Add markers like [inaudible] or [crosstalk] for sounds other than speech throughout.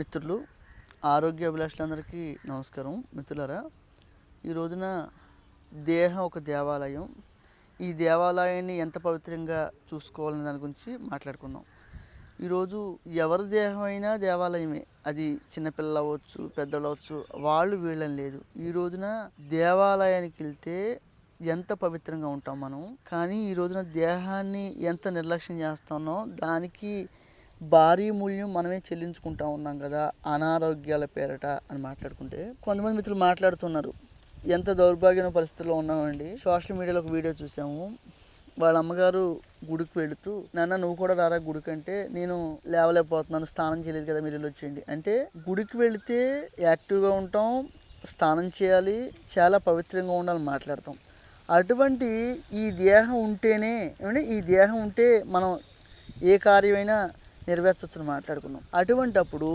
మిత్రులు ఆరోగ్య అభిలాషులందరికీ నమస్కారం. మిత్రులారా ఈ రోజున దేహం ఒక దేవాలయం. ఈ దేవాలయాన్ని ఎంత పవిత్రంగా చూసుకోవాలనే దాని గురించి మాట్లాడుకుందాం. ఈరోజు ఎవరి దేహం అయినా దేవాలయమే. అది చిన్నపిల్లలు అవ్వచ్చు పెద్దలు అవ్వచ్చు వాళ్ళు వీళ్ళని లేదు. ఈ రోజున దేవాలయానికి వెళ్తే ఎంత పవిత్రంగా ఉంటాం మనం? కానీ ఈ రోజున దేహాన్ని ఎంత నిర్లక్ష్యం చేస్తానో దానికి భారీ మూల్యం మనమే చెల్లించుకుంటా ఉన్నాం కదా అనారోగ్యాల పేరట అని మాట్లాడుకుంటే కొంతమంది మిత్రులు మాట్లాడుతున్నారు. ఎంత దౌర్భాగ్యమైన పరిస్థితుల్లో ఉన్నామండి. సోషల్ మీడియాలో ఒక వీడియో చూసాము. వాళ్ళ అమ్మగారు గుడికి వెళుతూ నాన్న నువ్వు కూడా రారా గుడికి అంటే నేను లేవలేకపోతున్నాను స్నానం చేయలేదు కదా మీరు వచ్చేయండి అంటే గుడికి వెళితే యాక్టివ్గా ఉంటాం స్నానం చేయాలి చాలా పవిత్రంగా ఉండాలని మాట్లాడతాం. అటువంటి ఈ దేహం ఉంటేనే ఏమంటే ఈ దేహం ఉంటే మనం ఏ కార్యమైనా నెరవేర్చవచ్చని మాట్లాడుకున్నాం. అటువంటప్పుడు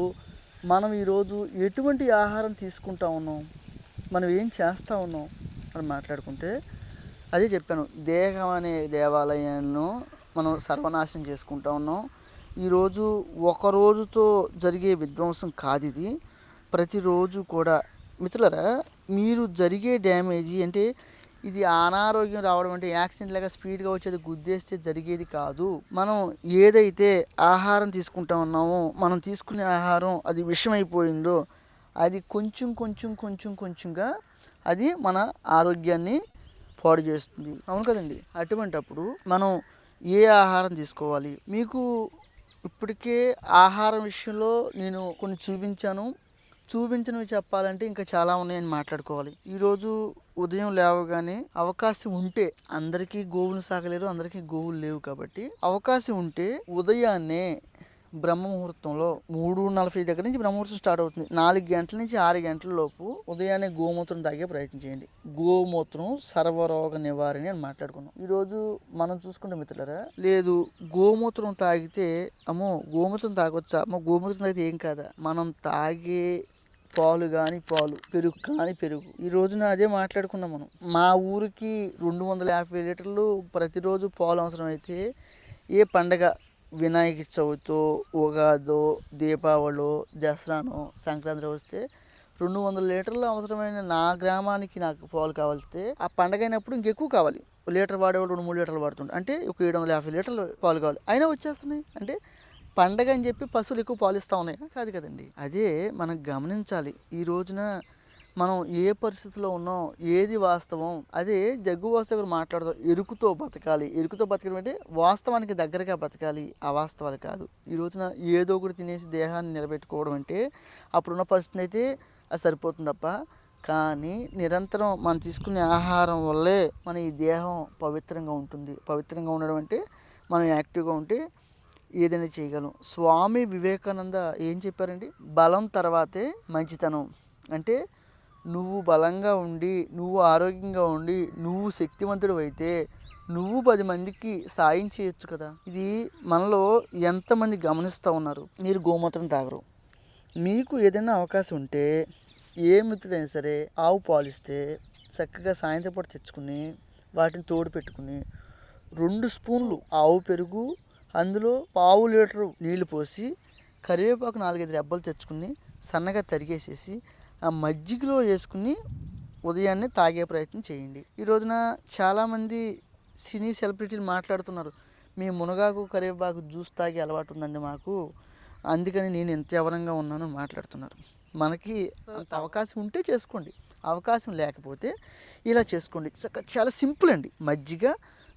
మనం ఈరోజు ఎటువంటి ఆహారం తీసుకుంటా ఉన్నాం? మనం ఏం చేస్తూ ఉన్నాం? అని మాట్లాడుకుంటే అదే చెప్పాను. దేహం అనే దేవాలయాన్ని మనం సర్వనాశనం చేసుకుంటా ఉన్నాం. ఈరోజు ఒక రోజుతో జరిగే విధ్వంసం కాదు ఇది. ప్రతిరోజు కూడా మిత్రులరా మీరు జరిగే డ్యామేజీ అంటే ఇది అనారోగ్యం రావడం అంటే యాక్సిడెంట్ లాగా స్పీడ్గా వచ్చేది గుద్దేస్తే జరిగేది కాదు. మనం ఏదైతే ఆహారం తీసుకుంటా ఉన్నామో మనం తీసుకునే ఆహారం అది విషమైపోయిందో అది కొంచెం కొంచెం కొంచెం కొంచెంగా అది మన ఆరోగ్యాన్ని పాడు చేస్తుంది. అవును కదండి? అటువంటప్పుడు మనం ఏ ఆహారం తీసుకోవాలి? మీకు ఇప్పటికే ఆహారం విషయంలో నేను కొన్ని చూపించాను. చూపించినవి చెప్పాలంటే ఇంకా చాలా ఉన్నాయని మాట్లాడుకోవాలి. ఈరోజు ఉదయం లేవగానే అవకాశం ఉంటే అందరికీ గోవులు సాగలేరు అందరికీ గోవులు లేవు కాబట్టి అవకాశం ఉంటే ఉదయాన్నే బ్రహ్మ ముహూర్తంలో మూడు నలభై దగ్గర నుంచి బ్రహ్మముహూర్తం స్టార్ట్ అవుతుంది. నాలుగు గంటల నుంచి ఆరు గంటల లోపు ఉదయాన్నే గోమూత్రం తాగే ప్రయత్నం చేయండి. గోమూత్రం సర్వరోగ నివారణ అని మాట్లాడుకున్నాం. ఈరోజు మనం చూసుకుంటే మిత్రులరా లేదు గోమూత్రం తాగితే అమ్మో గోమూత్రం తాగొచ్చా? అమ్మో గోమూత్రం తాగితే ఏం కాదా? మనం తాగే పాలు కానీ పాలు పెరుగు కానీ పెరుగు. ఈ రోజున అదే మాట్లాడుకున్నాం మనం. మా ఊరికి రెండు వందల యాభై లీటర్లు ప్రతిరోజు పాలు అవసరమైతే ఏ పండగ? వినాయక చవితో ఉగాదో దీపావళో దసరానో సంక్రాంతి వస్తే రెండు వందల లీటర్లు అవసరమైన నా గ్రామానికి నాకు పాలు కావాల్సితే ఆ పండగ అయినప్పుడు ఇంకెక్కువ కావాలి. లీటర్ వాడేవాళ్ళు రెండు మూడు లీటర్లు వాడుతుంటారు అంటే ఒక ఏడు వందల యాభై లీటర్లు పాలు కావాలి. అయినా వచ్చేస్తున్నాయి. అంటే పండగ అని చెప్పి పశువులు ఎక్కువ పాలు ఇస్తూ ఉన్నాయి. కాదు కదండి. అదే మనం గమనించాలి. ఈ రోజున మనం ఏ పరిస్థితిలో ఉన్నాం? ఏది వాస్తవం? అదే జగ్గు వాస్తవ గారు మాట్లాడదాం. ఎరుకుతో బతకాలి. ఎరుకుతో బతకడం అంటే వాస్తవానికి దగ్గరగా బతకాలి. అవాస్తవాలు కాదు. ఈ రోజున ఏదో ఒకటి తినేసి దేహాన్ని నిలబెట్టుకోవడం అంటే అప్పుడున్న పరిస్థితి అయితే అది సరిపోతుంది తప్ప కానీ నిరంతరం మనం తీసుకునే ఆహారం వల్లే మన ఈ దేహం పవిత్రంగా ఉంటుంది. పవిత్రంగా ఉండడం అంటే మనం యాక్టివ్గా ఉంటే ఏదైనా చేయగలం. స్వామి వివేకానంద ఏం చెప్పారండి? బలం తర్వాతే మంచితనం. అంటే నువ్వు బలంగా ఉండి నువ్వు ఆరోగ్యంగా ఉండి నువ్వు శక్తివంతుడు అయితే నువ్వు పది మందికి సాయం చేయొచ్చు కదా? ఇది మనలో ఎంతమంది గమనిస్తూ ఉన్నారు? మీరు గోమూత్రం తాగరు. మీకు ఏదైనా అవకాశం ఉంటే ఏ మిత్రుడైనా సరే ఆవు పాలిస్తే చక్కగా సాయంత్రం పూట తెచ్చుకుని వాటిని తోడు పెట్టుకుని రెండు స్పూన్లు ఆవు పెరుగు అందులో పావు లీటరు నీళ్ళు పోసి కరివేపాకు నాలుగైదు రెబ్బలు తెచ్చుకుని సన్నగా తరిగేసేసి ఆ మజ్జిగలో వేసుకుని ఉదయాన్నే తాగే ప్రయత్నం చేయండి. ఈ రోజున చాలామంది సినీ సెలబ్రిటీలు మాట్లాడుతున్నారు మీ మునగాకు కరివేపాకు జ్యూస్ తాగే అలవాటు ఉందండి మాకు. అందుకని నేను ఎంత యవనంగా ఉన్నానో మాట్లాడుతున్నారు. మనకి అంత అవకాశం ఉంటే చేసుకోండి. అవకాశం లేకపోతే ఇలా చేసుకోండి. చక్క చాలా సింపుల్ అండి. మజ్జిగ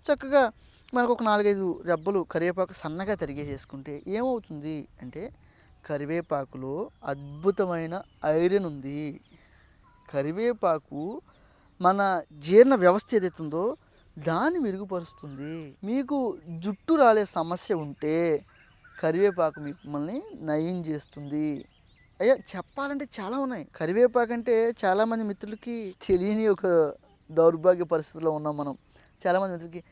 చక్కగా మనకు ఒక నాలుగైదు రెబ్బలు కరివేపాకు సన్నగా తరిగేసేసుకుంటే ఏమవుతుంది అంటే కరివేపాకులో అద్భుతమైన ఐరన్ ఉంది. కరివేపాకు మన జీర్ణ వ్యవస్థ ఏదైతే ఉందో దాన్ని మెరుగుపరుస్తుంది. మీకు జుట్టు రాలే సమస్య ఉంటే కరివేపాకు మిమ్మల్ని నయం చేస్తుంది. అయ్యా చెప్పాలంటే చాలా ఉన్నాయి. కరివేపాకు అంటే చాలామంది మిత్రులకి తెలియని ఒక దౌర్భాగ్య పరిస్థితిలో ఉన్నాం మనం. చాలామంది మిత్రులకి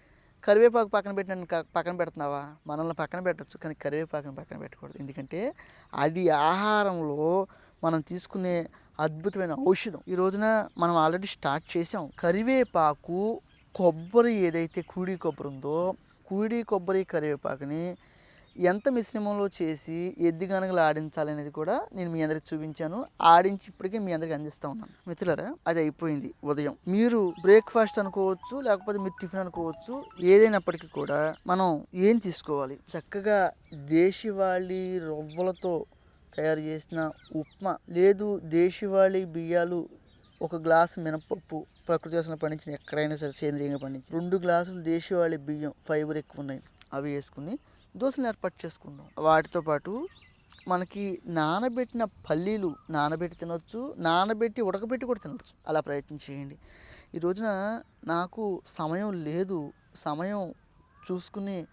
కరివేపాకు పక్కన పెట్టిన పక్కన పెడుతున్నావా? మనల్ని పక్కన పెట్టచ్చు కానీ కరివేపాకుని పక్కన పెట్టకూడదు. ఎందుకంటే అది ఆహారంలో మనం తీసుకునే అద్భుతమైన ఔషధం. ఈ రోజున మనం ఆల్రెడీ స్టార్ట్ చేసాం. కరివేపాకు కొబ్బరి ఏదైతే కూడి కొబ్బరి ఉందో కూడి కొబ్బరి కరివేపాకుని ఎంత మిశ్రమంలో చేసి ఎద్ది గనగలు ఆడించాలి అనేది కూడా నేను మీ అందరికి చూపించాను. ఆడించి ఇప్పటికే మీ అందరికి అందిస్తా ఉన్నాను. మిత్రులరా అది అయిపోయింది ఉదయం. మీరు బ్రేక్ఫాస్ట్ అనుకోవచ్చు లేకపోతే మీరు టిఫిన్ అనుకోవచ్చు ఏదైనప్పటికీ కూడా మనం ఏం తీసుకోవాలి? చక్కగా దేశవాళీ రవ్వలతో తయారు చేసిన ఉప్మా లేదు దేశవాళీ బియ్యాలు ఒక గ్లాసు మినపప్పు ప్రకృతి వ్యవసాయం పండించిన ఎక్కడైనా సరే సేంద్రియంగా పండించి రెండు గ్లాసులు దేశవాళీ బియ్యం ఫైబర్ ఎక్కువ ఉన్నాయి. అవి వేసుకుని దోశలు ఏర్పాటు చేసుకుందాం. వాటితో పాటు మనకి నానబెట్టిన పల్లీలు నానబెట్టి తినొచ్చు నానబెట్టి ఉడకబెట్టి కూడా తినొచ్చు. అలా ప్రయత్నం చేయండి. ఈ రోజున నాకు సమయం లేదు. సమయం చూసుకుని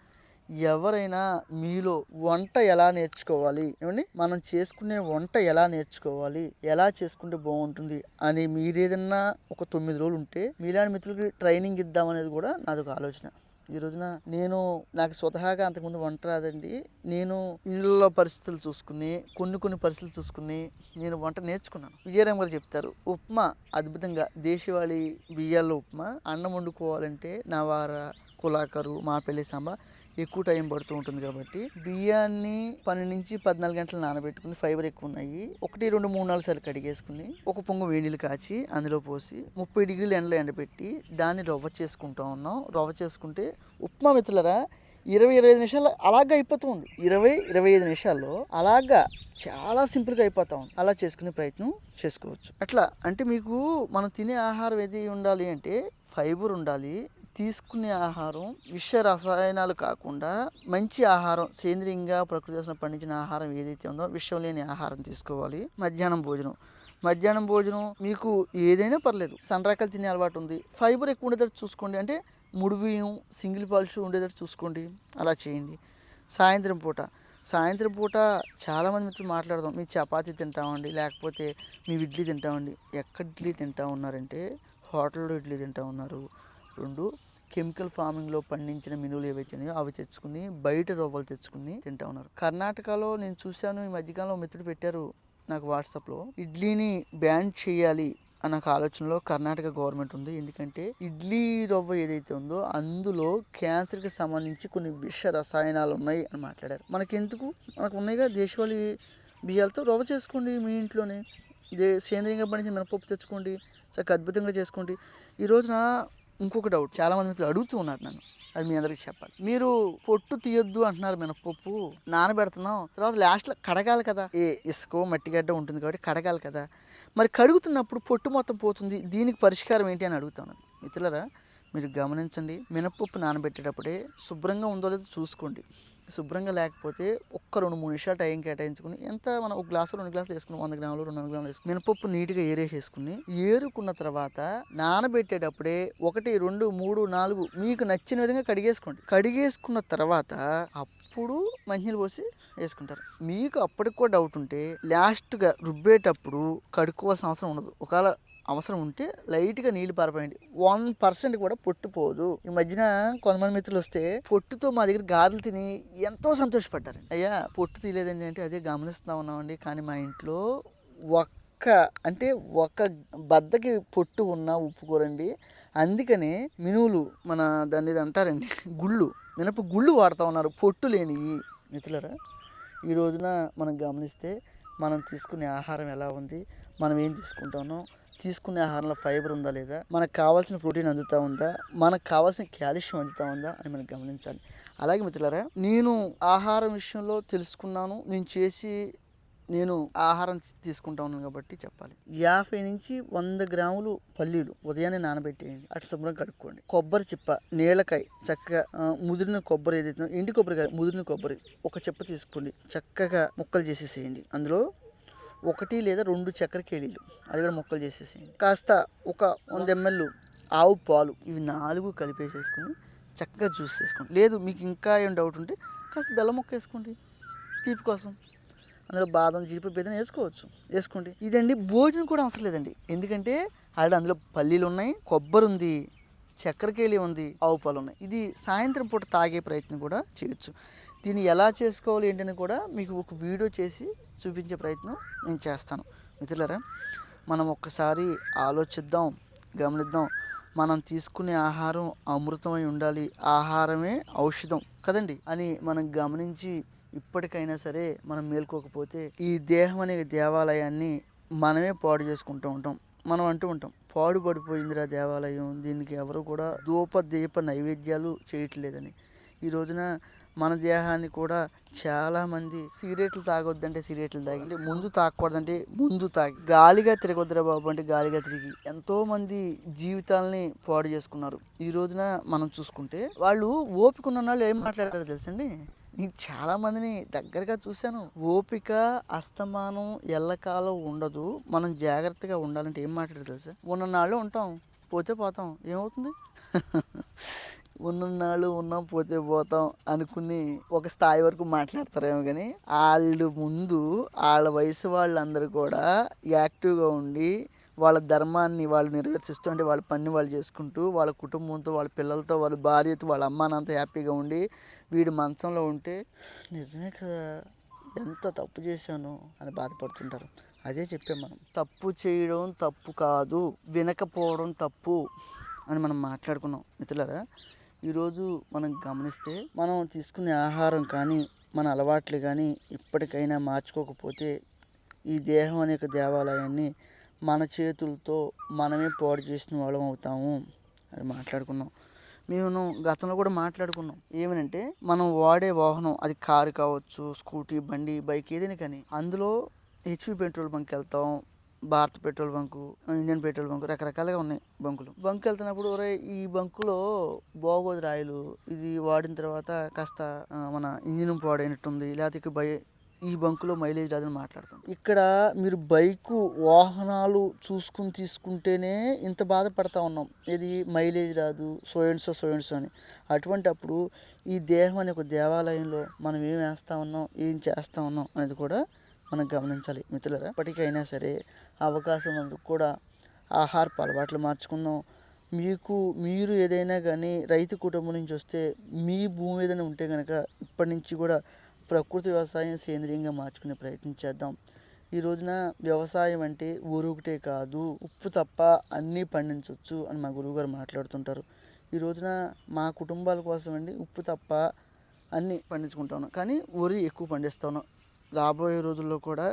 ఎవరైనా మీలో వంట ఎలా నేర్చుకోవాలి? ఏమండి? మనం చేసుకునే వంట ఎలా నేర్చుకోవాలి? ఎలా చేసుకుంటే బాగుంటుంది? అని మీరేదన్నా ఒక తొమ్మిది రోజులు ఉంటే మీలాంటి మిత్రులకి ట్రైనింగ్ ఇద్దామనేది కూడా నాది ఒక ఆలోచన. ఈ రోజున నేను నాకు స్వతహాగా అంతకుముందు వంట రాదండి. నేను ఇళ్ళలో పరిస్థితులు చూసుకుని కొన్ని కొన్ని పరిస్థితులు చూసుకుని నేను వంట నేర్చుకున్నాను. విజయరామ్ గారు చెప్తారు ఉప్మా అద్భుతంగా దేశవాళీ బియ్యాల్లో ఉప్మా అన్నం వండుకోవాలంటే నవార కులాకరు మాపెల్లి సాంబ ఎక్కువ టైం పడుతూ ఉంటుంది కాబట్టి బియ్యాన్ని పన్నెండు నుంచి పద్నాలుగు గంటలు నానబెట్టుకుని ఫైబర్ ఎక్కువ ఉన్నాయి. ఒకటి రెండు మూడు నాలుగు సార్లు కడిగేసుకుని ఒక పొంగు వేడిలు కాచి అందులో పోసి ముప్పై డిగ్రీలు ఎండలో ఎండబెట్టి దాన్ని రవ్వ చేసుకుంటా ఉన్నాం. రవ్వ చేసుకుంటే ఉప్మా మిత్రులరా ఇరవై ఇరవై ఐదు నిమిషాలు అలాగా అయిపోతూ ఉంది. ఇరవై ఇరవై ఐదు నిమిషాల్లో అలాగా చాలా సింపుల్గా అయిపోతా ఉంది. అలా చేసుకునే ప్రయత్నం చేసుకోవచ్చు. అట్లా అంటే మీకు మనం తినే ఆహారం ఏది ఉండాలి అంటే ఫైబర్ ఉండాలి తీసుకునే ఆహారం విష రసాయనాలు కాకుండా మంచి ఆహారం సేంద్రియంగా ప్రకృతి వ్యవసాయం పండించిన ఆహారం ఏదైతే ఉందో విషం లేని ఆహారం తీసుకోవాలి. మధ్యాహ్నం భోజనం. మధ్యాహ్నం భోజనం మీకు ఏదైనా పర్లేదు. సన్రాకలు తినే అలవాటు ఉంది. ఫైబర్ ఎక్కువ ఉండేటట్టు చూసుకోండి. అంటే ముడి బియ్యం సింగిల్ పాలిష్ ఉండేటట్టు చూసుకోండి. అలా చేయండి. సాయంత్రం పూట. సాయంత్రం పూట చాలామంది మిత్రులు మాట్లాడదాం. మీ చపాతీ తింటామండి లేకపోతే మీ ఇడ్లీ తింటామండి. ఎక్కడ ఇడ్లీ తింటా ఉన్నారంటే హోటల్లో ఇడ్లీ తింటా ఉన్నారు. రెండు కెమికల్ ఫార్మింగ్లో పండించిన మినువులు ఏవైతే ఉన్నాయో అవి తెచ్చుకుని బయట రవ్వలు తెచ్చుకుని తింటా ఉన్నారు. కర్ణాటకలో నేను చూశాను ఈ మధ్యకాలంలో మిత్రుడు పెట్టారు నాకు వాట్సాప్లో. ఇడ్లీని బ్యాన్ చేయాలి అన్న ఆలోచనలో కర్ణాటక గవర్నమెంట్ ఉంది. ఎందుకంటే ఇడ్లీ రవ్వ ఏదైతే ఉందో అందులో క్యాన్సర్కి సంబంధించి కొన్ని విష రసాయనాలు ఉన్నాయి అని మాట్లాడారు. మనకి ఎందుకు మనకు ఉన్నాయిగా దేశవాళీ బియ్యాలతో రవ్వ చేసుకోండి మీ ఇంట్లోనే. ఇదే సేంద్రియంగా పండించి మినపప్పు తెచ్చుకోండి చక్కగా అద్భుతంగా చేసుకోండి. ఈ రోజున ఇంకొక డౌట్ చాలా మంది మిత్రులు అడుగుతూ ఉన్నారు నన్ను. అది మీ అందరికి చెప్పాలి. మీరు పొట్టు తీయొద్దు అంటున్నారు మినపప్పు నానబెడుతున్నాం. తర్వాత లాస్ట్లో కడగాలి కదా. ఏ ఇసుకో మట్టిగడ్డ ఉంటుంది కాబట్టి కడగాలి కదా. మరి కడుగుతున్నప్పుడు పొట్టు మొత్తం పోతుంది. దీనికి పరిష్కారం ఏంటి అని అడుగుతాను. మిత్రులరా మీరు గమనించండి. మినపప్పు నానబెట్టేటప్పుడే శుభ్రంగా ఉందో లేదో చూసుకోండి. శుభ్రంగా లేకపోతే ఒక్క రెండు మూడు నిమిషాలు టైం కేటాయించుకుని ఎంత మనం ఒక గ్లాసు రెండు గ్లాసులు వేసుకుని వంద గ్రాములు రెండు వందల గ్రాములు వేసుకుని మినపప్పు నీట్గా ఏరేసేసుకుని ఏరుకున్న తర్వాత నానబెట్టేటప్పుడే ఒకటి రెండు మూడు నాలుగు మీకు నచ్చిన విధంగా కడిగేసుకోండి. కడిగేసుకున్న తర్వాత అప్పుడు మంచినీళ్ళు పోసి వేసుకుంటారు. మీకు అప్పటికి కూడా డౌట్ ఉంటే లాస్ట్గా రుబ్బేటప్పుడు కడుక్కోవాల్సిన అవసరం ఉండదు. ఒకవేళ అవసరం ఉంటే లైట్గా నీళ్ళు పారపోయండి. వన్ పర్సెంట్ కూడా పొట్టు పోదు. ఈ మధ్యన కొంతమంది మిత్రులు వస్తే పొట్టుతో మా దగ్గర గారెలు తిని ఎంతో సంతోషపడ్డారు. అయ్యా పొట్టు తీయలేదండి అంటే అదే గమనిస్తూ ఉన్నామండి. కానీ మా ఇంట్లో ఒక్క అంటే ఒక్క బద్దకి పొట్టు ఉన్న ఉప్పుకోరండి అందుకనే మినువులు మన దాన్ని ఏదో అంటారండి గుళ్ళు. మినప గుళ్ళు వాడుతూ ఉన్నారు. పొట్టు లేని మిత్రులరా ఈ రోజున మనం గమనిస్తే మనం తీసుకునే ఆహారం ఎలా ఉంది? మనం ఏం తీసుకుంటామో? తీసుకునే ఆహారంలో ఫైబర్ ఉందా లేదా? మనకు కావాల్సిన ప్రోటీన్ అందుతూ ఉందా? మనకు కావాల్సిన కాల్షియం అందుతూ ఉందా? అని మనం గమనించాలి. అలాగే మిత్రులారా నేను ఆహారం విషయంలో తెలుసుకున్నాను. నేను చేసి నేను ఆహారం తీసుకుంటా ఉన్నాను కాబట్టి చెప్పాలి. యాభై నుంచి వంద గ్రాములు పల్లీలు ఉదయాన్నే నానబెట్టేయండి. అటు శుభ్రం కడుక్కోండి. కొబ్బరి చిప్ప నీళ్ళకాయ చక్కగా ముదిరిన కొబ్బరి ఏదైతే ఎండి కొబ్బరి కాదు ముదిరిన కొబ్బరి ఒక చిప్ప తీసుకోండి. చక్కగా ముక్కలు చేసేసేయండి. అందులో ఒకటి లేదా రెండు చక్కెర కేళీలు. అది కూడా ముక్కలు చేసేసేయండి. కాస్త ఒక వంద ఎంఎల్ ఆవు పాలు ఇవి నాలుగు కలిపేసేసుకుని చక్కగా జ్యూస్ చేసుకోండి లేదు మీకు ఇంకా ఏం డౌట్ ఉంటే కాస్త బెల్లం మొక్క వేసుకోండి తీపి కోసం. అందులో బాదం జీడిపప్పు ఏదైనా వేసుకోవచ్చు. వేసుకోండి. ఇదండి భోజనం కూడా అవసరం లేదండి. ఎందుకంటే ఆల్రెడీ అందులో పల్లీలు ఉన్నాయి కొబ్బరి ఉంది చక్కెరకేళి ఉంది ఆవు పాలు ఉన్నాయి. ఇది సాయంత్రం పూట తాగే ప్రయత్నం కూడా చేయొచ్చు. దీన్ని ఎలా చేసుకోవాలి ఏంటని కూడా మీకు ఒక వీడియో చేసి చూపించే ప్రయత్నం నేను చేస్తాను. మిత్రులరా మనం ఒక్కసారి ఆలోచిద్దాం గమనిద్దాం. మనం తీసుకునే ఆహారం అమృతమై ఉండాలి. ఆహారమే ఔషధం కదండి అని మనం గమనించి ఇప్పటికైనా సరే మనం మేల్కోకపోతే ఈ దేహం అనే దేవాలయాన్ని మనమే పాడు చేసుకుంటూ ఉంటాం. మనం అంటూ ఉంటాం పాడుపడిపోయిందిరా దేవాలయం దీనికి ఎవరు కూడా ధూప దీప నైవేద్యాలు చేయట్లేదని. ఈ రోజున మన దేహాన్ని కూడా చాలామంది సిగరెట్లు తాగొద్దంటే సిగరెట్లు తాగి ముందు తాగకూడదంటే ముందు తాగి. గాలిగా తిరగొద్దురా బాబు అంటే గాలిగా తిరిగి. ఎంతోమంది జీవితాలని పాడు చేసుకున్నారు. ఈ రోజున మనం చూసుకుంటే వాళ్ళు ఓపిక ఉన్న వాళ్ళు ఏం మాట్లాడారో తెలుసండి? నేను చాలామందిని దగ్గరగా చూశాను. ఓపిక అస్తమానం ఎల్లకాలం ఉండదు. మనం జాగ్రత్తగా ఉండాలంటే ఏం మాట్లాడారు తెలుసా? ఉన్న నాళ్ళు ఉంటాం పోతే పోతాం. ఏమవుతుంది? [laughs] ఉన్ననాళ్ళు ఉన్నాం పోతే పోతాం అనుకుని ఒక స్థాయి వరకు మాట్లాడతారేమో కానీ వాళ్ళు ముందు వాళ్ళ వయసు వాళ్ళందరూ కూడా యాక్టివ్గా ఉండి వాళ్ళ ధర్మాన్ని వాళ్ళు నిర్వర్తిస్తూ అంటే వాళ్ళ పని వాళ్ళు చేసుకుంటూ వాళ్ళ కుటుంబంతో వాళ్ళ పిల్లలతో వాళ్ళ భార్యతో వాళ్ళ అమ్మానంత హ్యాపీగా ఉండి వీడు మంచంలో ఉంటే నిజమే కదా ఎంత తప్పు చేశాను అని బాధపడుతుంటారు. అదే చెప్పాం మనం. తప్పు చేయడం తప్పు కాదు వినకపోవడం తప్పు అని మనం మాట్లాడుకున్నాం. మిత్రులారా ఈరోజు మనం గమనిస్తే మనం తీసుకునే ఆహారం కానీ మన అలవాట్లు కానీ ఇప్పటికైనా మార్చుకోకపోతే ఈ దేహం అనే ఒక దేవాలయాన్ని మన చేతులతో మనమే పాడు చేసిన వాళ్ళం అవుతాము అది మాట్లాడుకున్నాం. మేము గతంలో కూడా మాట్లాడుకున్నాం. ఏమనంటే మనం వాడే వాహనం అది కారు కావచ్చు స్కూటీ బండి బైక్ ఏదైనా కానీ అందులో హెచ్పి పెట్రోల్ బంక్ వెళ్తాం Bharat petrol bunk Indian petrol bunk రకరకాలుగా ఉన్నాయి బంకులు. బంకు వెళ్తున్నప్పుడు ఒరే ఈ బంకులో బాగోదు రాయలు ఇది వాడిన తర్వాత కాస్త మన ఇంజిన్ పాడైనట్టుంది లేకపోతే ఇక్కడ బై ఈ బంకులో మైలేజ్ రాదని మాట్లాడతాం ఇక్కడ మీరు బైకు వాహనాలు చూసుకుని తీసుకుంటేనే ఇంత బాధపడతా ఉన్నాం. ఇది మైలేజ్ రాదు సోయన్సో సోయన్సో అని. అటువంటి అప్పుడు ఈ దేహం అనే ఒక దేవాలయంలో మనం ఏం వేస్తా ఉన్నాం ఏం చేస్తా ఉన్నాం అనేది కూడా మనం గమనించాలి మిత్రులరా. ఇప్పటికైనా సరే అవకాశం అందుకు కూడా ఆహారపు అలవాట్లు మార్చుకుందాం. మీకు మీరు ఏదైనా కానీ రైతు కుటుంబం నుంచి వస్తే మీ భూమి ఏదైనా ఉంటే కనుక ఇప్పటి నుంచి కూడా ప్రకృతి వ్యవసాయం సేంద్రియంగా మార్చుకునే ప్రయత్నం చేద్దాం. ఈ రోజున వ్యవసాయం అంటే ఊరు ఒకటే కాదు ఉప్పు తప్ప అన్నీ పండించవచ్చు అని మా గురువుగారు మాట్లాడుతుంటారు. ఈ రోజున మా కుటుంబాల కోసం అండి ఉప్పు తప్ప అన్నీ పండించుకుంటాను కానీ వరి ఎక్కువ పండిస్తాను రాబోయే రోజుల్లో కూడా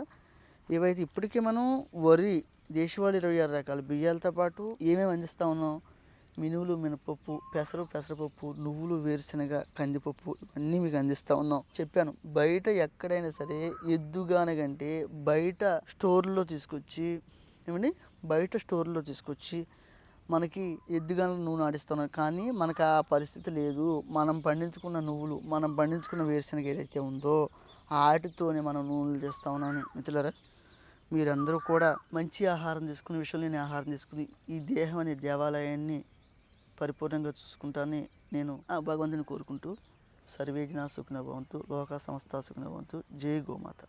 ఏవైతే ఇప్పటికీ మనం వరి దేశవాళీ ఇరవై ఆరు రకాల బియ్యాలతో పాటు ఏమేమి అందిస్తా ఉన్నాం? మినువులు మినపప్పు పెసరు పెసరపప్పు నువ్వులు వేరుశనగ కందిపప్పు ఇవన్నీ మీకు అందిస్తా ఉన్నాం. చెప్పాను బయట ఎక్కడైనా సరే ఎద్దుగానగంటే బయట స్టోర్లో తీసుకొచ్చి ఏమండి? బయట స్టోర్లో తీసుకొచ్చి మనకి ఎద్దుగాను నూనె ఆడిస్తున్నాం కానీ మనకు ఆ పరిస్థితి లేదు. మనం పండించుకున్న నువ్వులు మనం పండించుకున్న వేరుశనగ ఏదైతే ఉందో వాటితోనే మనం నూనెలు తెస్తా ఉన్నాను మిత్రులరా. మీరందరూ కూడా మంచి ఆహారం తీసుకుని విషయంలోని ఆహారం తీసుకుని ఈ దేహం అనే దేవాలయాన్ని పరిపూర్ణంగా చూసుకుంటానని నేను ఆ భగవంతుని కోరుకుంటూ సర్వేజ్ఞ సుఖన భవంతు లోక సంస్థ సుఖన భవంతు. జై గోమాత.